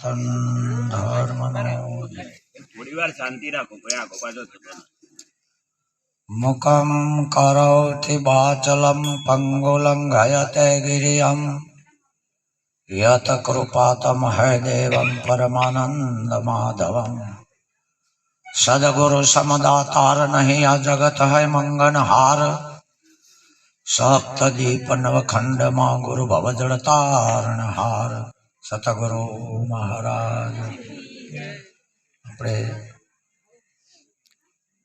થોડી વાર શાંતિ રાખો થતો નથી. મુખમ કરોતિ વાચલમ પંગુલંઘયતે ગિરિયમ. યત કૃપાતમ હૈ દેવમ પરમાનંદ માધવમ. સદગુરુ સમદાતાર નહીં આ જગત હૈ મંગનહાર. સપ્ત દીપ નવખંડમાં ગુરુ ભવજળ તારણ હાર સતગુરુ મહારાજ આપણે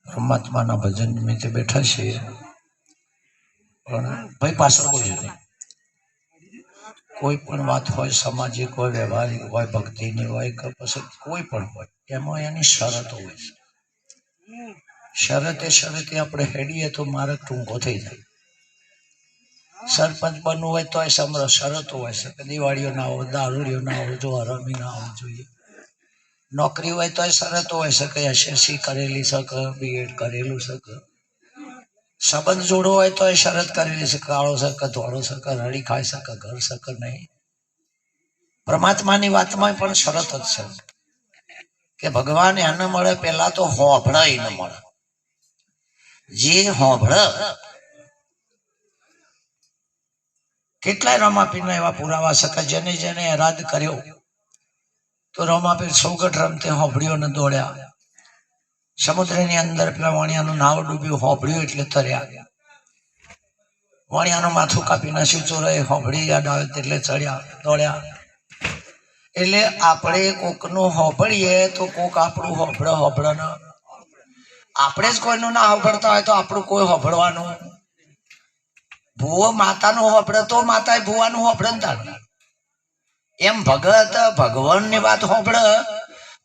પરમાત્માના ભજન નિમિત્તે બેઠા છીએ. પણ ભાઈ પાછળ બોલ્યું નહીં. કોઈ પણ વાત હોય, સામાજિક હોય, વ્યવહારિક હોય, ભક્તિની હોય કે પછી કોઈ પણ હોય, એમાં એની શરત હોય છે. શરતે શરતે આપણે હેડીએ તો મારે ટૂંકો થઈ જાય. સરપંચ બનવું હોય તો સમર શરત હોય છે કે દિવાળીઓ ના હોય દારૂડીઓ ના આવો જો હરામી ના હોવું જોઈએ. નોકરી હોય તો શરત હોય છે કે એસએસસી કરેલી છે બીએડ કરેલું છે કે. સંબંધ જોડો હોય તો શરત કરેલી છે કાળો છે કે ધોળો છે કે રડી ખાઈ શકે ઘર છે નહીં. પરમાત્માની વાતમાં પણ શરત જ છે. કે ભગવાન એને મળે, પેલા તો હોભળ એને મળે. જે હોભળ કેટલાય રમાપીરના એવા પુરાવા છે જેને જેને એરાદ કર્યો. તો રમાપીર સૌગઠ રમતે હોભળીઓને દોડ્યા. સમુદ્રની અંદર પેલા વાણિયાનું નાવ ડૂબ્યું હોભળ્યું એટલે તર્યા. વાણિયાનું માથું કાપી નાખ્યું ચોરાએ હોભળી યાદ આવે એટલે ચડ્યા, દોડ્યા. એટલે આપણે કોકનું હોભળીએ તો કોક આપણું હોભળ હોભળ ન આપણે જ કોઈનું ના હોભળતા હોય તો આપણું કોઈ હોભળવાનું. ભૂવો માતાનું હોભળે તો માતા ભૂવાનું હોભળે ને એમ ભગત ભગવાનની વાત હોભળે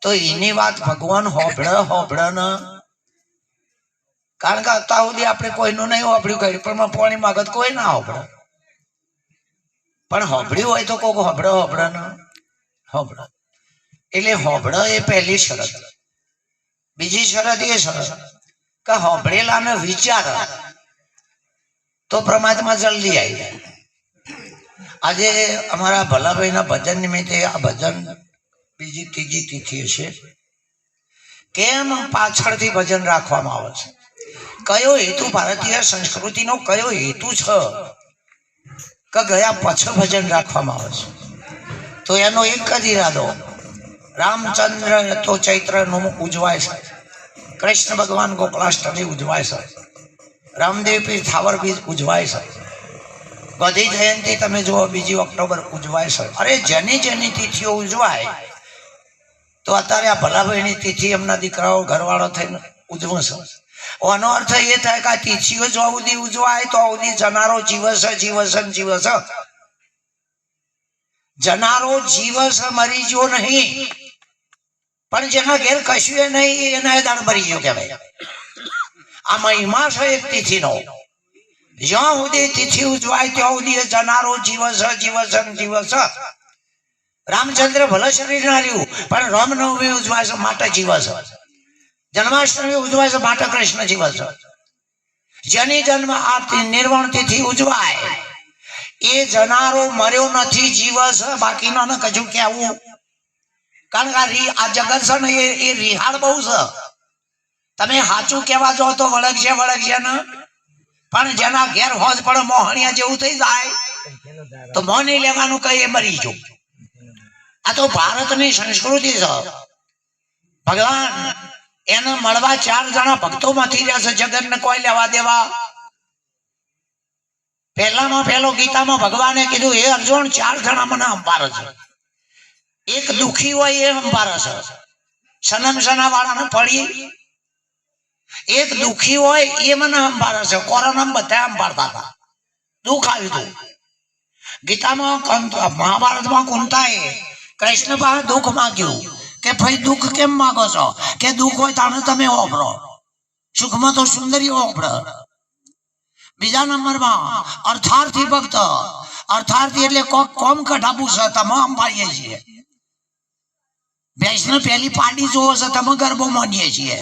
તો એની વાત ભગવાન હોભળે હોભળે ન. કારણ કે અત્યાર સુધી આપણે કોઈનું નહીં હોભળ્યું કર્યું પણ પોણી માગત કોઈ ના હોભળે પણ હોભળ્યું હોય તો કોક હોભળે હોભળે ન. હોભળે એટલે હોભળે એ પહેલી શરત. બીજી શરત એ શરત કે હોભળેલાને વિચાર તો પરમાત્મા જલ્દી આવી જાય. આજે અમારા ભલાભાઈના ભજન નિમિત્તે આ ભજન બીજી ત્રીજી તિથિ છે. કેમ પાછળથી ભજન રાખવામાં આવે છે? કયો હેતુ ભારતીય સંસ્કૃતિનો, કયો હેતુ છે? કે ગયા પછી ભજન રાખવામાં આવે છે? તો એનો એક જ ઈરાદો, રામચંદ્ર તો ચૈત્રનું ઉજવાય છે. કૃષ્ણ ભગવાન ગોકળાષ્ટમી ઉજવાય છે. રામદેવ પીર થાવર બીજ ઉજવાય છે. બધી જયંતિ તમે જુઓ, બીજી ઓક્ટોબર ઉજવાય છે. અરે જેની જેની તિથિઓ ઉજવાય, તો અત્યારે આ ભલાભાઈની તિથિ એમના દીકરાઓ ઘરવાળો થઈને ઉજવશે આનો અર્થ એ થાય કે આ તિથિઓ જો સુધી ઉજવાય, તો સુધી જનારો જીવશે જીવશે જીવશે. જનારો જીવશે મરી ગયો નહીં. પણ જેના ઘેર કશું નહીં, એના દાણ મરી ગયો કહેવાય. આ મહિમા છે એક તિથિનો. જ્યાં સુધી તિથિ ઉજવાય ત્યાં સુધી જનારો જીવસ જીવસ જીવસ. રામચંદ્ર ભલે શરીર ના રહ્યું, પણ રામનવમી ઉજવાય છે માટે જીવસ. જન્માષ્ટમી ઉજવાય છે માટે કૃષ્ણ જીવસ. જેની જન્મ આ નિર્વાણ તિથિ ઉજવાય, એ જનારો મર્યો નથી, જીવસ. બાકીનો ને કજું કેવું કારણ કે આ જગત છે ને એ રિહાડ બહુ છે. તમે સાચું કહેવા જો તો વળગશે વળગશે ને? પણ જેના ઘેર હોજ પડે, મોહણિયા જેવું થઈ જાય. તો મોની લેવાનું કઈ મરી જો આ તો ભારતની સંસ્કૃતિ છે. ભગવાન, એને મળવા ચાર જણા ભક્તો માંથી જશે જગત ને કોઈ લેવા દેવા. પહેલામાં પહેલો ગીતામાં ભગવાને કીધું એ અર્જુન, ચાર જણા મને અંપારે છે. એક દુખી હોય, એ અંપારે છે. સનમ સના વાળાને પડી એક દુખી હોય એ મને સંભાળે છે. કોરોના બધા સંભાળતા હતા. દુઃખ આવ્યું હતું. ગીતામાં મહાભારતમાં કુંતાએ કૃષ્ણ પાસે દુઃખ માંગ્યું કે ભાઈ, દુઃખ કેમ માંગો છો? કે દુઃખ હોય તાણે તમે ઓફરો સુખમાં તો સુંદરી ઓપરો બીજા નંબરમાં, અર્થાર્થી ભક્ત. અર્થાર્થી એટલે કોમ કઢાવું છે. તમે અંબાડીએ છીએ. ભેંસને પહેલી પાડી જોવો છે, તમે ગરબો માનીએ છીએ.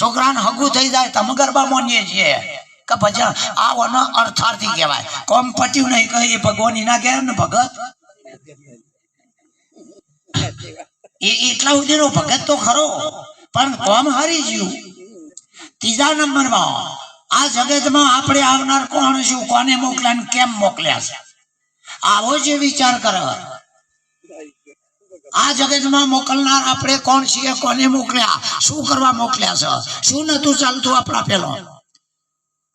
છોકરાને હગું થઈ જાય તમે ગરબા માનીએ છીએ. કે પછી આ અર્થાર્થી કહેવાય. કોમ પટ્યું નહીં કહે એ ભગવાન ના કહેવાય ને ભગત? એ એટલા સુધીનો ભગત તો ખરો, પણ કોમ હારી ગયું ત્રીજા નંબરમાં, આ જગતમાં આપણે આવનાર કોણ છું? કોને મોકલ્યા કેમ મોકલ્યા છે? આવો જે વિચાર કરે. આ જગતમાં મોકલનાર આપણે કોણ છીએ, કોને મોકલ્યા? શું કરવા મોકલ્યા છે? શું નતું ચાલતું આપણા પેલો?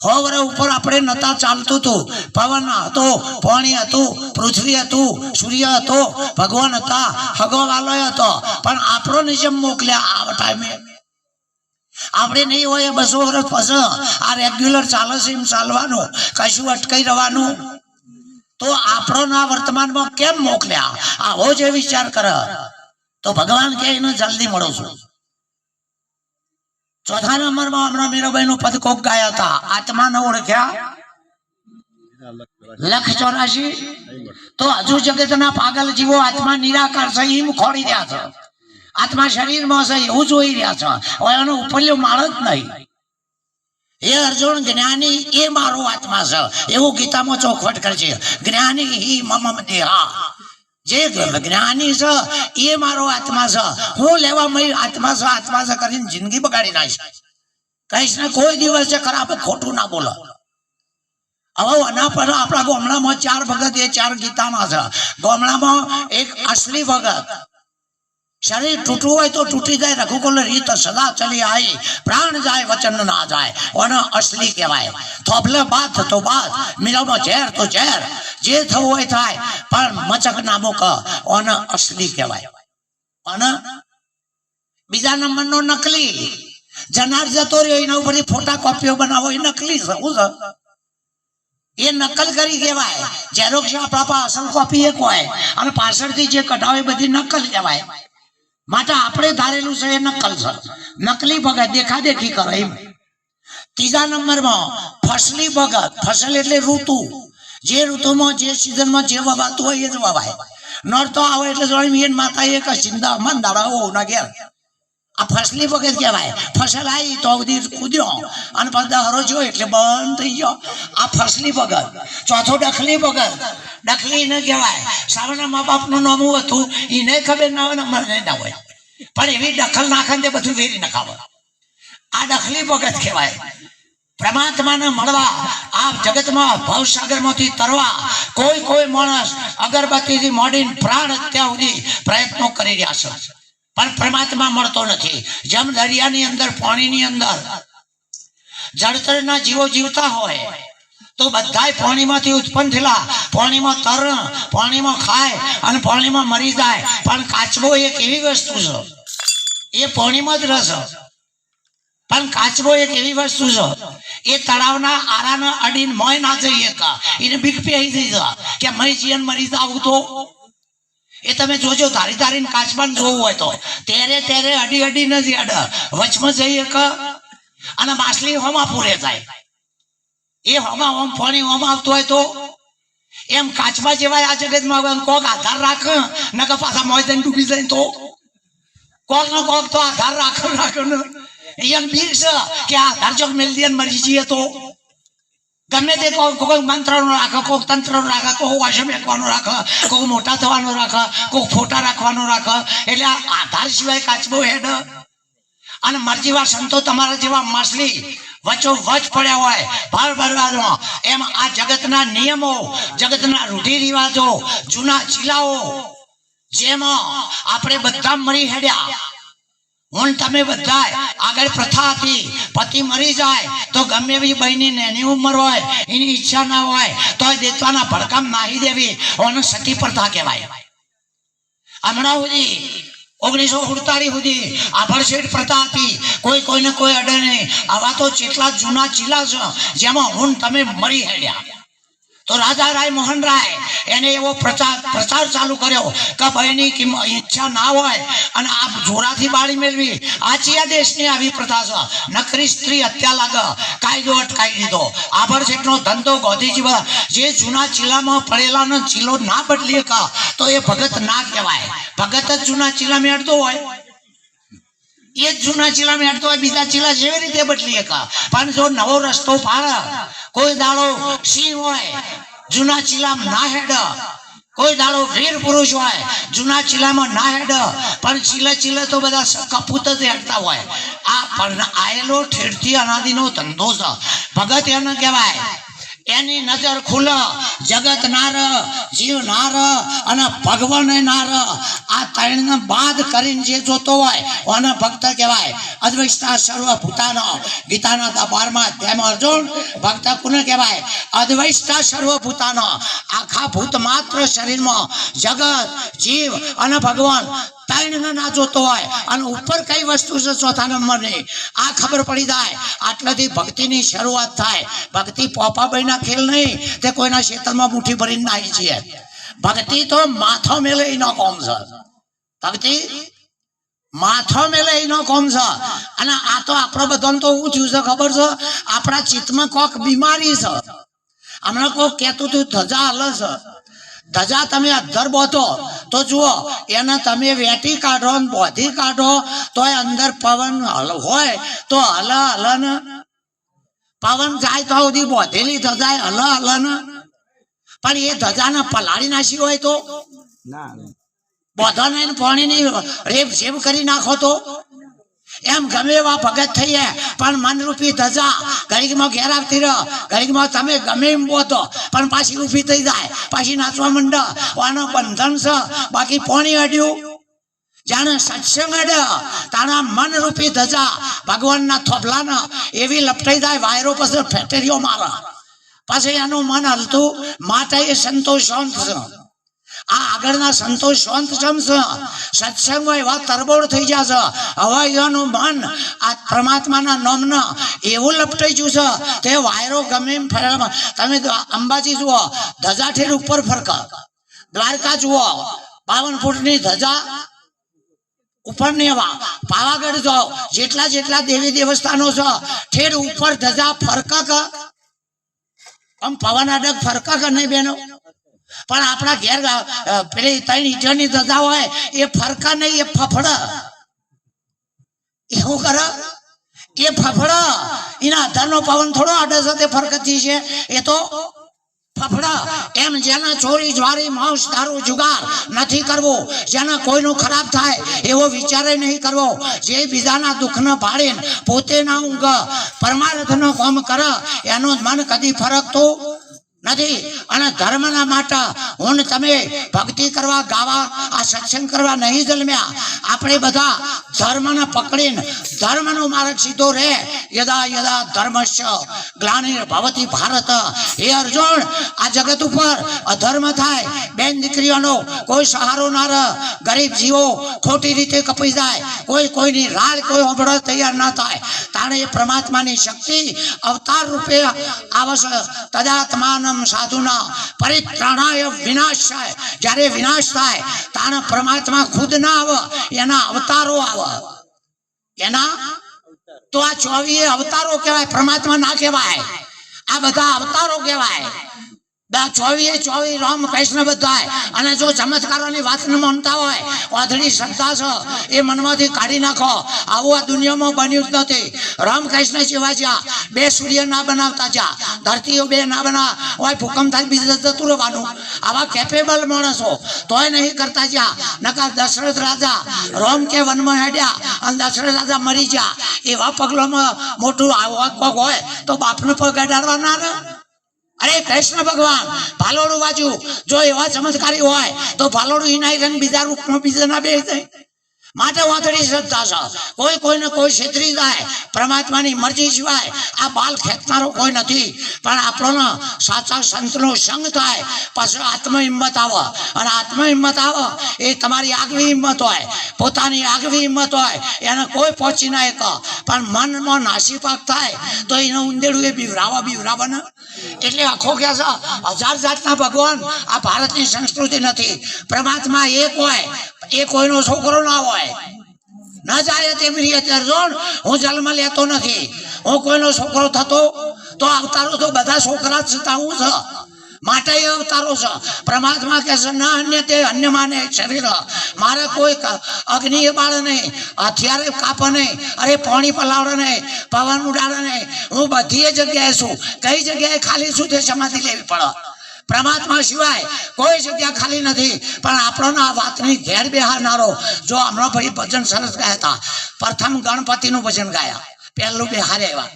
હોવરે ઉપર આપણે નતા ચાલતું હતું પવન હતો, પાણી હતું, પૃથ્વી હતું, સૂર્ય હતો, ભગવાન હતા હગવાલય હતો. પણ આપણો નિજમ મોકલ્યા આ ટાઈમે. આપણે નહીં હોય બસો વર્ષ પછી આ રેગ્યુલર ચાલે છે એમ ચાલવાનું. કશું અટકાઈ રહેવાનું. તો આપણો ના વર્તમાનમાં કેમ મોકલ્યા? આવો જે વિચાર કર. તો ભગવાન કે એને જલ્દી મળો છું. ચોથા નંબરમાં હમણાં મીરાબાઈ નું પદ કોક ગાયા હતા. આત્મા ન ઓળખ્યા? લખ ચોરાશી તો હજુ જગતના પાગલ જીવો આત્મા નિરાકાર છે એમ ખોડી રહ્યા છે. આત્મા શરીરમાં છે, એવું જોઈ રહ્યા છે. એનો ઉપલ્યો માળ જ નહીં. એ અર્જુન જ્ઞાની, એ મારો આત્મા છે. એવું ગીતામાં ચોખવટ કરે છે. જ્ઞાની હિ મમ દેહા. જે જ્ઞાની છે, એ મારો આત્મા છે. હું લેવા મય આત્મા છે આત્મા છે કરીને જિંદગી બગાડી નાખીશ. કહીશ ને કોઈ દિવસ છે ખરાબ, ખોટું ના બોલો. હવે આના પર આપણા ગામડામાં ચાર ભગત, એ ચાર ગીતામાં છે. ગામડામાં એક અસલી ભગત શરીર તૂટવું હોય તો તૂટી જાય રઘુકુલ રીત સદા ચલી આઈ પ્રાણ જાય વચન ના જાય ઓને અસલી કહેવાય થોભલે બાદ તો બાદ મિલામાં ઝેર તો ઝેર જે થવું હોય થાય પણ મચક ના મૂક ઓને અસલી કહેવાય અને બીજા નંબરનો નકલી જનાર જતો રહ્યો એના ઉપરથી ફોટા કોપીઓ બનાવો એ નકલી છે શું છે એ નકલ કરી કહેવાય ઝેરોક્ષ આપણા પાસે અસલ કોપી એક હોય અને પાછળથી જે કઢાવે એ બધી નકલ કહેવાય માટે આપણે ધારેલું છે એ નકલ છે. નકલી ભગત દેખા દેખી કરે એમ. ત્રીજા નંબરમાં, ફસલી ભગત, ફસલ એટલે ઋતુ. જે ઋતુમાં, જે સિઝનમાં જે વવાતું હોય એ જ વવાય. નોરતો આવે એટલે જોડે મેન માતા એક ચિંતા મન દાડા ઓ ના ઘેર. આ ફસલી વખત કહેવાય. ફસલ આવી તો બધી કૂદ્યો. અને પછી દહરો જોયો એટલે બંધ થઈ ગયો. આ ફસલી વગર ચોથો ડખલી વખત ડખલી ન કહેવાય. સાવના મા બાપનું નામું હતું? એને ખબર, ના હોય મને ના હોય. પણ એવી દખલ નાખે તે બધું વેરી નખાવે. આ ડખલી વખત કહેવાય. પરમાત્માને મળવા આ જગતમાં ભવસાગરમાંથી તરવા, કોઈ કોઈ માણસ અગરબત્તીથી મોડીને પ્રાણ અત્યાર સુધી પ્રયત્નો કરી રહ્યા છે. પણ પરમાત્મા મળતો નથી. જેમ દરિયાની અંદર, પાણીની અંદર જળતરના જીવો જીવતા હોય તો બધાય પાણીમાંથી ઉત્પન્ન થયેલા. પાણીમાં તર પાણીમાં ખાય અને પાણીમાં મરી જાય. પણ કાચબો એક એવી વસ્તુ છે. એ પાણીમાં જ રસ પણ કાચબો એક એવી વસ્તુ છે. એ તળાવના આરાને અડીને મોય ના જઈએ કા. એને બીક પહેરી થઈ જા કે મય જીવન મરી જાવ તો? એ તમે જોજો, ધારી ધારીને કાચબાને જોવું હોય તો. ત્યારે ત્યારે અડી અડી નથી અડ. વચમાં જઈએ કે? અને માછલી હોમાં પૂરે જાય. એ હમણાં હોમ ફોની હોમ આવતો હોય તો? એમ કાચબા જેવા આ જગતમાં આવે કોક આધાર રાખ, નકર પાછા મોય જઈને ડૂબી જાય તો? કોક નો કોક તો આધાર રાખો રાખો ને. એમ બીક છે કે આ આધાર ચોક મેલ દે મરી જઈએ તો? ગમે તે કોઈ મંત્રનો રાખે કોઈક તંત્રનો રાખે કોઈ વાશે મેકવાનો રાખે કોઈ મોટા થવાનો રાખે કોઈ ફોટા રાખવાનો રાખે. એટલે આધાર સિવાય કાચબો હેડ. અને મરજીવા સંતો તમારા જેવા માછલી વચ્ચો વચ પડ્યા હોય, ભાર ભરવાનો. એમ આ જગતના નિયમો, જગતના રૂઢિ રિવાજો જૂના ચીલાઓ, જેમાં આપણે બધા મરી હેડ્યા. હું તમે બધા આગળ પ્રથા હતી, પતિ મરી જાય, તો ગમે એવી બહેની નેની ઉંમર હોય, એની ઈચ્છા ના હોય તો દેતવાના ભડકામ નાહી દેવી, ઓને સતી પ્રથા કહેવાય. હમણાં સુધી ઓગણીસો સુડતાલીસ સુધી આભરશેઠ હતી કોઈ કોઈને કોઈ અડે નહીં. આવા તો જેટલા જૂના ચીલા છે જેમાં હું તમે મરી હેડ્યા. તો રાજા રાય મોહન રાય એને એવો પ્રચાર પ્રચાર ચાલુ કર્યો કે ભાઈની ઈચ્છા ના હોય અને આ જોરાથી બાળી મેળવી. આ ચિયા દેશની આવી પ્રથા છે. નકરી સ્ત્રી હત્યા લાગે. કાયદો અટકાવી દીધો. આભર શેઠનો ધંધો ગોધીજી જે જૂના ચીલામાં પડેલાનો ચીલો ના બદલી કા તો એ ભગત ના કહેવાય. ભગત જ જૂના ચીલા મેળતો હોય. એ જ જૂના ચીલા મેળતો હોય, બીજા ચીલા જેવી રીતે બદલી શકા પણ જો નવો રસ્તો પાડે, કોઈ દાડો સિંહ હોય, જૂના ચીલા ના હેડ. કોઈ દાડો વીર પુરુષ હોય, જૂના ચીલામાં ના હેડ. પણ ચીલે ચીલે તો બધા કપૂત જ હેડતા હોય. આ પણ આયેલો ઠેરથી અનાદિનો ધંધો છે. ભગત એને કહેવાય એની નજર ખુલ. જગત નાર, જીવ નાર અને ભગવાન નાર. આ ત્રણને બાદ કરીને જે જોતો હોય અને ભક્ત કહેવાય? અદ્વૈતા સર્વ ભૂતાનો ગીતાના બારમાં તેમ અર્જુન ભક્ત કોને કહેવાય? અદ્વૈતા સર્વ ભૂતાનો આખા ભૂત માત્ર શરીરમાં જગત, જીવ અને ભગવાન ત્રણને ના જોતો હોય. અને ઉપર કઈ વસ્તુ છે ચોથા નંબરની? આ ખબર પડી જાય. આટલાથી ભક્તિની શરૂઆત થાય. ભક્તિ પોપાભાઈના ખેલ નહીં. તે કોઈના ક્ષેત્રમાં મુઠ્ઠી ભરીને નાહી છીએ ભક્તિ તો માથો મેલે એનો કોમ છે. ભક્તિ માથો મેલે એનો કોમ છે. અને આ તો આપણો બધાને તો શું થયું છે, ખબર છે? આપણા ચિત્તમાં કોક બીમારી છે. હમણાં કોક કહેતું તું ધજા હલ છે. ધજા તમે અધર બોધો. તો જુઓ એને તમે વેટી કાઢો ને બોધી કાઢો તોય અંદર પવન હોય તો હલ હલ પવન જાય તો સુધી બોધેલી ધજા હલ હલ ને પણ એ ધજાને પલાળી નાખી હોય તો? બોધો નહીં પાણી ની રેપ જેમ કરી નાખો તો? એમ ગમે એવા ભગત થઈએ, પણ મનરૂપી ધજા ઘડીકમાં ઘેર આવતી રહ્યો ઘડીકમાં તમે ગમે એમ બોતો પણ પાછી ઊભી થઈ જાય. પાછી નાચવા માંડો. આનો બંધન છે. બાકી પોણી અડ્યું. જાણે સત્સંગ અડ્યો તારા મનરૂપી ધજા ભગવાનના થોભલાના એવી લપટાઈ જાય, વાયરો પછી ફેક્ટરીઓ મારા. પછી એનું મન હલતું. માટે એ સંતોષ શાંત આ આગળના સંતોષ શાંત જમશે. હોય એવા તરબોળ થઈ જશે. હવે એનું મન આ પરમાત્માના નોમન એવું લપટાઈ ગયું છે તે વાયરો ગમે એમ ફરે તમે અંબાજી જુઓ ધજા ઠેર ઉપર ફરકા. દ્વારકા જુઓ, બાવન ફૂટની ધજા ઉપર ને એવા પાવાગઢ જાઓ, જેટલા જેટલા દેવી દેવસ્થાનો છે, ઠેર ઉપર ધજા ફરકા ક આમ પવન અડગ ફરકા કે નહીં બેનો. પણ આપણા ઘેર પેલી ત્રણ ઈંટની ધજા હોય, એ ફરકા નહીં એ ફફડ. એવું કર. એ ફફડ. એના આધારનો પવન થોડો આડે છે, તે ફરકતી છે. એ તો ફફડા. એમ જેના ચોરી, જ્વારી, માંસ, દારૂ, જુગાર નથી કરવો, જેના કોઈનું ખરાબ થાય, એવો વિચારે નહીં કરવો. જે બીજાના દુઃખને ભાળીને પોતે ના ઊંઘ, પરમાર્થનો કામ કર, એનો મન કદી ફરકતું નથી. અને ધર્મના માટે હું તમે ભક્તિ કરવા, ગાવા, આ સત્સંગ કરવા નહીં જન્મ્યા. આપણે બધા ધર્મને પકડીને, ધર્મનો માર્ગ સીધો રહે. યદા યદા ધર્મસ્ય ગ્લાની ભવતી ભારત. હે અર્જુન, આ જગત ઉપર અધર્મ થાય. બેન દીકરીઓનો કોઈ સહારો ના રહે. ગરીબ જીવો ખોટી રીતે કપાઈ જાય. કોઈ કોઈની રાળ કોઈ હોબળો તૈયાર ના થાય. તાણે પરમાત્માની શક્તિ અવતાર રૂપે આવશે. તદાત્માનમ સાધુના પરિત્રાણાય વિનાશાય. જ્યારે વિનાશ થાય, તાણે પરમાત્મા ખુદ ના આવે, એના અવતારો આવે. એના? તો આ ચોવીએ અવતારો કહેવાય, પરમાત્મા ના કહેવાય. આ બધા અવતારો કહેવાય. ચોવીએ ચોવીસ રામ કૃષ્ણ બધાય. અને જો ચમત્કારોની વાત ન હોય, વાદળી શ્રદ્ધા છે, એ મનમાંથી કાઢી નાખો. આવું આ દુનિયામાં બન્યું જ નથી. રામ કૃષ્ણ જેવા જ્યાં બે સૂર્ય ના બનાવતા જ્યાં, ધરતીઓ બે ના બના હોય ભૂકંપ થાય, બીજે જતું રહેવાનું. આવા કેપેબલ માણસો તોય નહીં કરતા જ્યાં. નકા દશરથ રાજા રોમ કે વનમાં હેડ્યા અને દશરથ રાજા મરી ગયા એવા પગલોમાં મોટું આવો પગ હોય તો બાપનો પગ અડાડવા ના? રહે અરે કૃષ્ણ ભગવાન, ભાલોડું બાજુ જો એવા ચમત્કારી હોય, તો ભાલોડું ઇનાય રંગ બીજા રૂપમાં બીજા ના બે જાય માટે વાંધડી શ્રદ્ધા છે. કોઈ કોઈને કોઈ છેતરી જાય, પરમાત્માની મરજી સિવાય આ બાલ ખેંચનારો કોઈ નથી. પણ આપણો સાચા સંતનો સંગ થાય, પાછો આત્મ હિંમત આવે. અને આત્મ હિંમત આવે એ તમારી આગવી હિંમત હોય, પોતાની આગવી હિંમત હોય, એને કોઈ પહોંચી ના એક પણ મનમાં નાસીપાક થાય, તો એનું ઊંધેડું એ બીવરાવા બીવરાવા ને એટલે આખો કે છે હજાર જાતના ભગવાન આ ભારતની સંસ્કૃતિ નથી. પરમાત્મા એક હોય, એ કોઈનો છોકરો ના હોય ન જાય રીતે અર્જુન હું જન્મ લેતો નથી. હું કોઈનો છોકરો થતો, તો અવતારો તો બધા છોકરા થતા હું છે માટે એ અવતારો છે. પરમાત્મા કે છે, ના, અન્ય તે અન્ય માને શરીર. મારે કોઈ અગ્નિ બાળ નહીં. હથિયારે કાપે નહીં. અરે, પાણી પલાવડે નહીં. પવન ઉડાડે નહીં. હું બધી જગ્યાએ છું. કઈ જગ્યાએ ખાલી છું તે સમાધિ લેવી પડે. પરમાત્મા સિવાય કોઈ જગ્યા ખાલી નથી. પણ આપણને આ વાતની ઘેર બેહારનારો જો હમણાં ભાઈ ભજન સરસ ગાયા હતા. પ્રથમ ગણપતિનું ભજન ગાયા. પહેલું બેહારે એવા.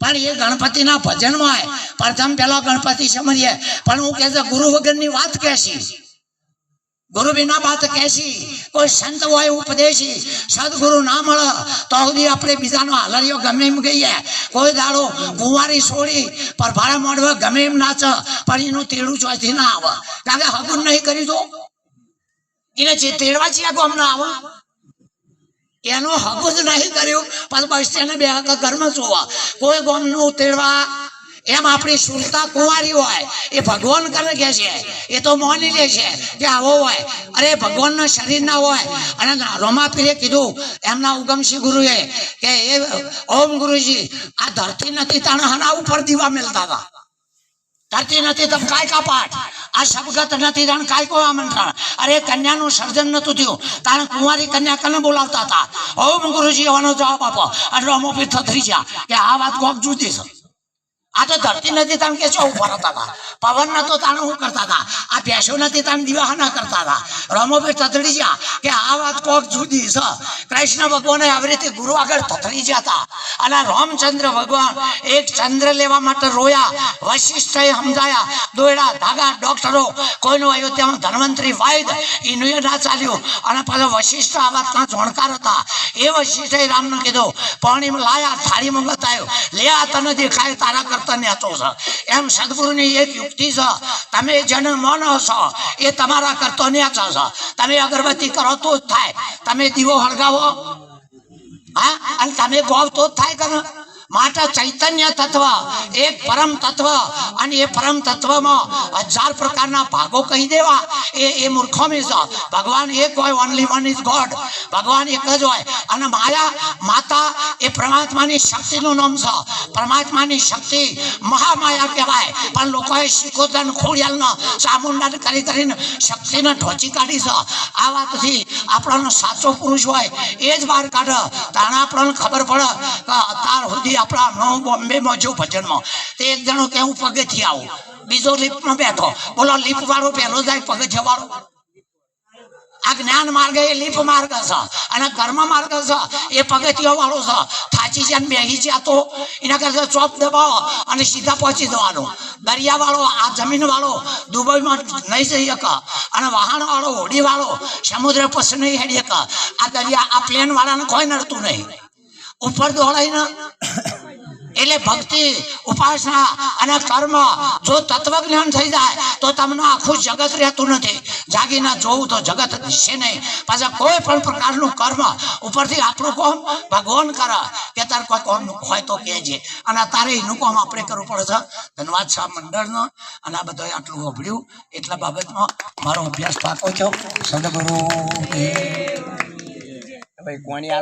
પણ એ ગણપતિના ભજનમાં પ્રથમ પેલા ગણપતિ સમજીએ. પણ હું કહે છે, ગુરુ વગરની વાત કહેશી. ગુરુ વિના વાત કહેશી, કોઈ સંત હોય, ઉપદેશી, સદગુરુ ના મળે, તો સુધી આપણે બીજાનો હાલરીઓ ગમે એમ ગઈએ કોઈ દાડો કુંવારી છોડી પર ભાડા મોડવે ગમે એમ નાચ, પણ એનું તેડું ચોથી ના આવે. કારણ કે હગુન નહીં કરી દો? એને જે તેડવા છે ગોમ ના આવે. એનું હગું જ નહીં કર્યું પછી બસ તેને બે ઘરમાં જોવા. કોઈ ગોમનું તેડવા એમ આપણી સુરતા કુંવારી હોય, એ ભગવાન કરે કે છે? એ તો માની લે છે કે આવો હોય. અરે ભગવાન શરીર ના હોય. અને રોમાપીરે કીધું, એમના ઉગમસિંહ ગુરુએ કે, એ, ઓમ ગુરુજી, આ ધરતી નથી તાણે હના ઉપર દીવા મેલતા હતા. ધરતી નથી તમ કાય પાઠ આ શબ્દગત નથી જાણ કાયકો આમંત્રણ અરે, કન્યાનું સર્જન નતું થયું. તાણે કુંવારી કન્યા કને બોલાવતા હતા? ઓમ ગુરુજી એવાનો જવાબ આપો. અને રોમોપી થથરી ગયા કે, આ વાત કોક જુદી છે. આ તો ધરતી નથી તાણ કે શું ઉપર હતા હતા? પવન નતો તાણ હું કરતા હતા? આ ભેંસો નથી તાણ દિવાહ ના કરતા હતા? રમોભાઈ તથડી ગયા કે આ વાત કોક જુદી છે. કૃષ્ણ ભગવાને આવી રીતે ગુરુ આગળ તથડી ગયા હતા. અને રામચંદ્ર ભગવાન એક ચંદ્ર લેવા માટે રોયા, વશિષ્ઠએ સમજાયા, દોયડા ધાગા ડોક્ટરો, કોઈનું અયોધ્યામાં ધન્વંતરી વાયદ એનું ના ચાલ્યું. અને પાછો વશિષ્ઠ આ વાતના જોણકાર હતા. એ વશિષ્ઠે રામને કીધું પાણીમાં લાયા, થાળીમાં બતાવ્યું. લે આ તને દેખાય, તારા નેતો એમ સદગુરુની એક યુક્તિ છે, તમે જેને માનો છો, એ તમારા કરતો છો. તમે અગરબત્તી કરો તો જ થાય. તમે દીવો હળગાવો. હા? અને તમે ગોવ તો જ થાય કરે માટે ચૈતન્ય તત્વ એક પરમ તત્વ અને એ પરમ તત્વમાં હજાર પ્રકારના ભાગો કહી દેવા. એ એ મૂર્ખોમી છે ભગવાન એક હોય ઓનલી વન ઇઝ ગોડ ભગવાન એક જ હોય. અને માયા, માતા એ પરમાત્માની શક્તિનું નામ છે. પરમાત્માની શક્તિ મહામાયા કહેવાય. પણ લોકોએ શિકોતર ખોડિયાલનો ચામુંડાને કરી કરીને શક્તિને ઢોચી કાઢી છે. આ વાતથી આપણને સાચો પુરુષ હોય, એ જ બહાર કાઢે. તાણે આપણને ખબર પડે કે અત્યાર સુધી આપણા નવ બોમ્બેમાં જો ભજનમાં. તે એક જણો કે હું પગેથી આવું. બીજો લિફ્ટમાં બેઠો. બોલો લિફ્ટ વાળો પહેલો જાય પગથિયા વાળો આ જ્ઞાન માર્ગ એ લીપ માર્ગ છે. અને કર્મ માર્ગ છે. એ પગથિયા વાળો છે. થાચી જાય બેહી જ્યાં તો એના કરતા ચોપ દબાવો અને સીધા પહોંચી જવાનું. દરિયા વાળો આ જમીન વાળો દુબઈમાં નહીં જઈ શકે. અને વાહન વાળો હોડી વાળો સમુદ્ર પછી નહીં હેડી શકે. આ દરિયા, આ પ્લેન વાળાને કોઈ નડતું નહીં. ઉપર દોડાઈને એટલે ભક્તિ, ઉપાસના અને કર્મ જો તત્વજ્ઞાન થઈ જાય, તો તમને આખું જગત રહેતું નથી. જાગીને જોવું તો જગત દિશે નહીં. પાછા કોઈ પણ પ્રકારનું કર્મ ઉપરથી આપણું કોમ ભગવાન કરે. કે તાર કોઈ કોમ હોય તો કહેજે. અને તારે એનું કોમ આપણે કરવું પડે છે. ધન્યવાદ શાહ મંડળનો. અને આ બધું આટલું વાપર્યું એટલા બાબતમાં મારો અભ્યાસ પાકો છો સદગુરુ ભાઈ